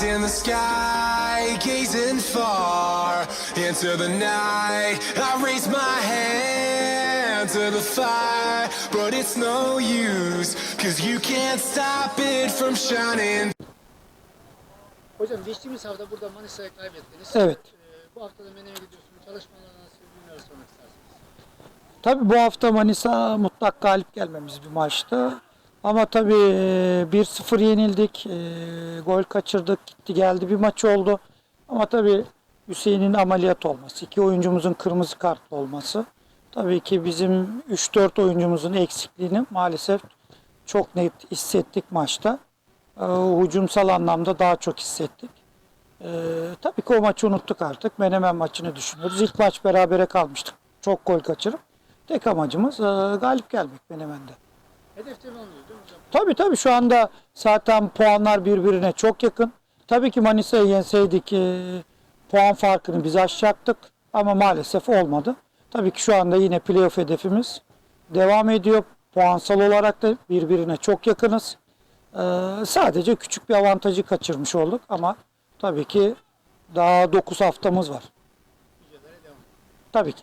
Eyes in the sky, gazing far into the night. I raise my hand to the fire, but it's no use, cause you can't stop it from shining. Hocam geçtiğimiz hafta burada Manisa'ya kaybettiniz. Evet. Ee, bu hafta da Mene'ye gidiyorsunuz. Çalışmalarına nasıl neler sormak istersiniz? Tabii bu hafta Manisa mutlak galip gelmemiz bir maçtı. Ama tabii e, 1-0 yenildik. e, Gol kaçırdık. Gitti geldi bir maç oldu. Ama tabii Hüseyin'in ameliyat olması, iki oyuncumuzun kırmızı kartlı olması. Tabii ki bizim 3-4 oyuncumuzun eksikliğini maalesef çok net hissettik maçta. E, Hücumsal anlamda daha çok hissettik. E, tabii ki o maçı unuttuk artık. Menemen maçını düşünüyoruz. İlk maç berabere kalmıştık. Çok gol kaçırıp. Tek amacımız e, galip gelmek Menemen'de. Hedef temin alınıyor değil mi hocam? Tabii tabii şu anda zaten puanlar birbirine çok yakın. Tabii ki Manisa'yı yenseydik e, puan farkını biz aşacaktık ama maalesef olmadı. Tabii ki şu anda yine playoff hedefimiz devam ediyor. Puansal olarak da birbirine çok yakınız. E, sadece küçük bir avantajı kaçırmış olduk ama tabii ki daha 9 haftamız var. Tabii ki.